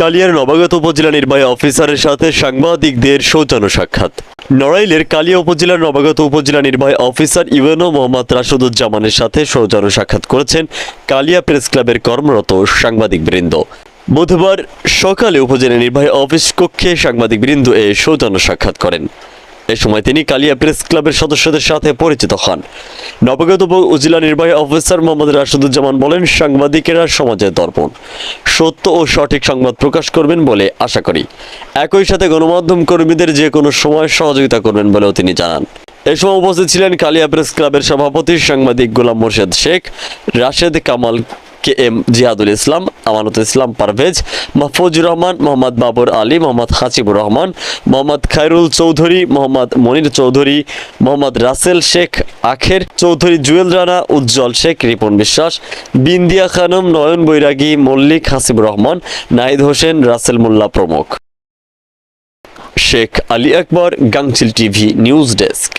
কালিয়ার নবাগত উপজেলা নির্বাহী অফিসারের সাথে সাংবাদিকদের সৌজন্য সাক্ষাৎ। নড়াইলের কালিয়া উপজেলার নবাগত উপজেলা নির্বাহী অফিসার ইউএনও মোহাম্মদ রাশুদুজ্জামানের সাথে সৌজন্য সাক্ষাৎ করেছেন কালিয়া প্রেস ক্লাবের কর্মরত সাংবাদিকবৃন্দ। বুধবার সকালে উপজেলা নির্বাহী অফিস কক্ষে সাংবাদিকবৃন্দ এ সৌজন্য সাক্ষাৎ করেন। এ সময় তিনি কালিয়া প্রেস ক্লাবের সদস্যদের সাথে পরিচিত হন। নবগত উপজেলা নির্বাহী অফিসার মোহাম্মদ রাশিদুজ্জামান বলেন, সাংবাদিকেরা সমাজের দর্পণ। সত্য ও সঠিক সংবাদ প্রকাশ করবেন বলে আশা করি। একই সাথে গণমাধ্যম কর্মীদের যে কোনো সময় সহযোগিতা করবেন বলেও তিনি জানান। এ সময় উপস্থিত ছিলেন কালিয়া প্রেস ক্লাবের সভাপতি সাংবাদিক গোলাম মোর্শেদ শেখ, রাশেদ কামাল কে এম জিয়াদুল ইসলাম, আমানত ইসলাম পারভেজ, মাহফুজুর রহমান, মোহাম্মদ বাবর আলী, মোহাম্মদ হাসিবুর রহমান, মোহাম্মদ খায়রুল চৌধুরী, মোহাম্মদ মনির চৌধুরী, মোহাম্মদ রাসেল শেখ আখের চৌধুরী, জুয়েল রানা, উজ্জ্বল শেখ, রিপন বিশ্বাস, বিন্দিয়া খানম, নয়ন বৈরাগী, মল্লিক হাসিবুর রহমান, নাহিদ হোসেন, রাসেল মোল্লা প্রমুখ। Sheikh Ali Akbar, Gangchil TV news desk.